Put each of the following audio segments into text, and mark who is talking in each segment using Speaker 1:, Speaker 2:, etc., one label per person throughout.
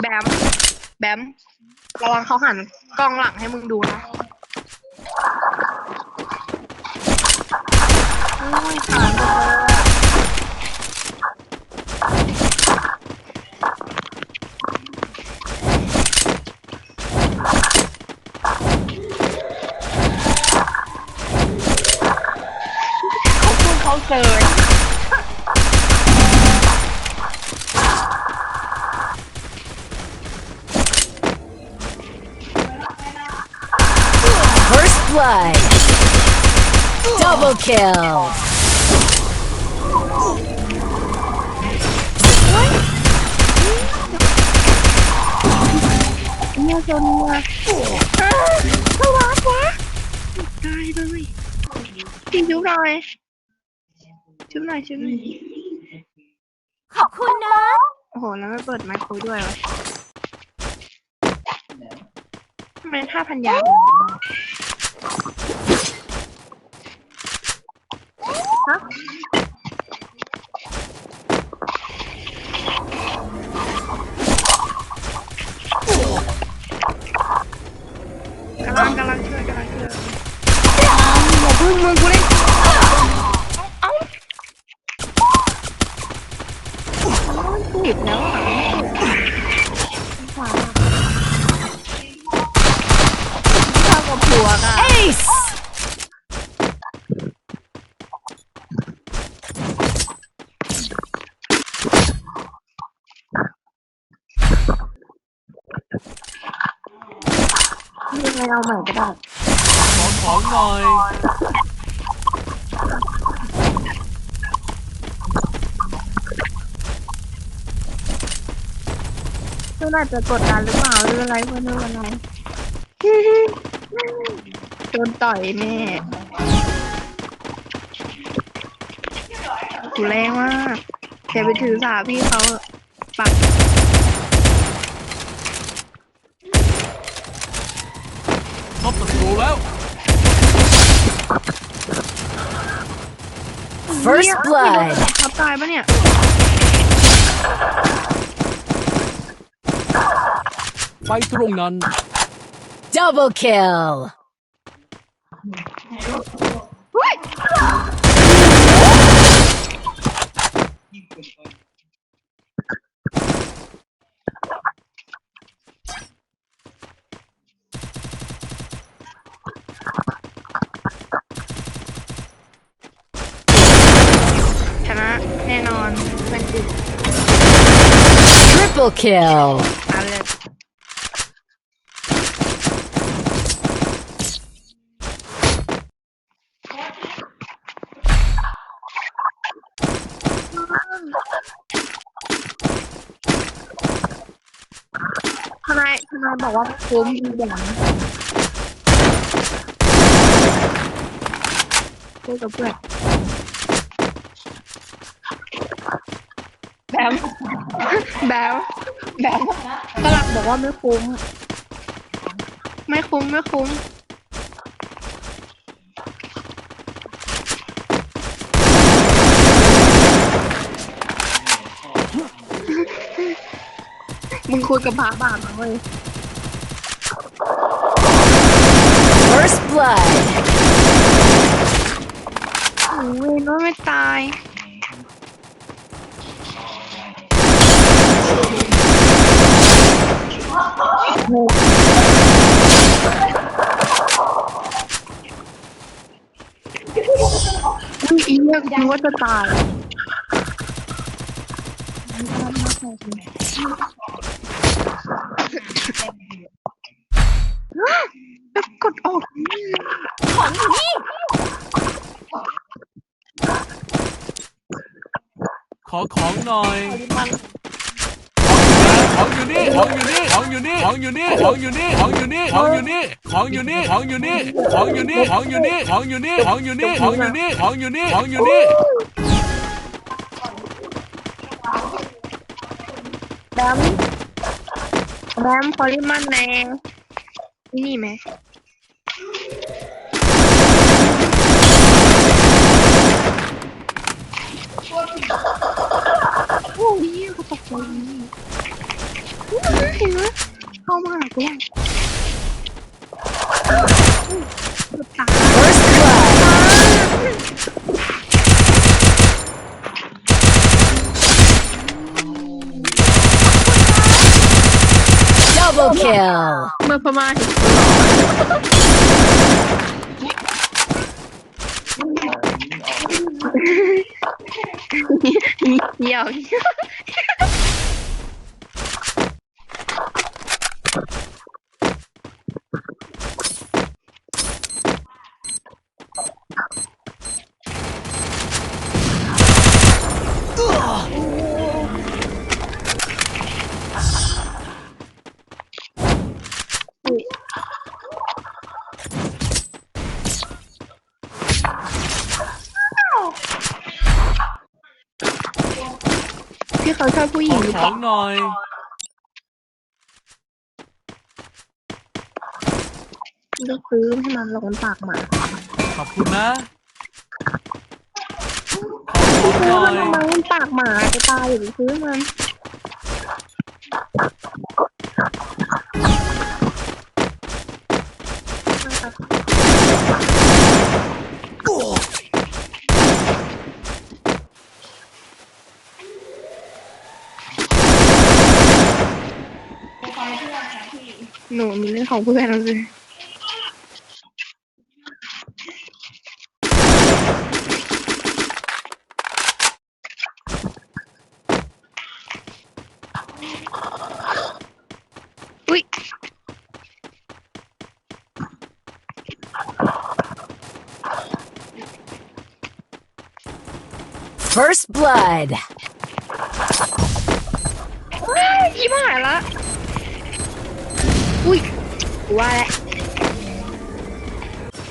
Speaker 1: แบม แบม ระวังเขาหันกล้องหลังให้มึงดูนะอุ้ยหันเลย จุ๊บหน่อยจุ๊บหน่อยจุ๊บหน่อย
Speaker 2: ขอบคุณนะ
Speaker 1: โอ้โห แล้วไม่เปิดไมค์คุยด้วยวะทำไมท่าพันยา ฮะกำลังกำลังช่วยกำลังช่วยอย่าพึ่งมึงกูเล่นเอ้าติดแล้วอะ ยังไงเอาใหม่ก็ได้
Speaker 3: ขอของหน่อย
Speaker 1: เพื่อนอาจจะกดดันหรือเปล่าหรืออะไรเพื่อนหรืออะไรโดนต่อยแน่กูแรงมากอย่าไปถือสาพี่เขาปัก
Speaker 3: พบศัตรูแล้ว
Speaker 2: First blood.
Speaker 1: เขาตายปะเนี่ย
Speaker 3: ไปตรงนั้น
Speaker 2: Double kill.
Speaker 1: 10 on 20.
Speaker 2: Triple kill.
Speaker 1: Can มแบมแบมฝรั่งบอกว่าไม่คุ้ม ไม่คุ้มไม่คุ้มมึงคุยกับพระบาปนะเว้ย
Speaker 2: First blood.
Speaker 1: โอ้ยน้องไม่ตาย นึกคิดว่าจะตายจะกดออก
Speaker 3: ของนี่ขอของหน่อย นี่ของอยู่นี่ของอยู่นี่ของอยู่นี่ของอยู่นี่ของอยู่นี่ของอยู่นี่ของอยู่นี่ของอยู่นี่ของอยู่นี่ของอยู่นี่
Speaker 1: เห็นไหมเข้ามาหากูแล้วตาย
Speaker 2: First blood. Double kill.
Speaker 1: เมื่อพม่าเห็นเหี่ยว พี่เขาชอบผู้ห
Speaker 3: ข
Speaker 1: ญิ
Speaker 3: อง
Speaker 1: หรือ
Speaker 3: ข
Speaker 1: เป
Speaker 3: อ
Speaker 1: ล่าง
Speaker 3: หน่อย
Speaker 1: เลือกซื้อให้มันลงปากหมา
Speaker 3: ขอบคุณนะ
Speaker 1: พี่ซื้อ
Speaker 3: หน่
Speaker 1: มั
Speaker 3: อนย
Speaker 1: ทำไมมันปากหมาจะตายอยู่าไปซื้อมันหนูมีเรื่องของเพื่อนเราเลยอุ้ย
Speaker 2: First blood.
Speaker 1: ว้ายยิ้มหายละอุ้ยกูว่าแล้ว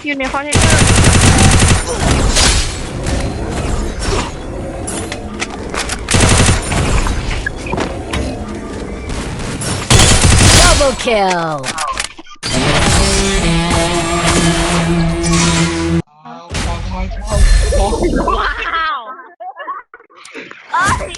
Speaker 1: อยู่ในคอนเทนเนอร์
Speaker 2: Double kill.
Speaker 1: ว้าว ส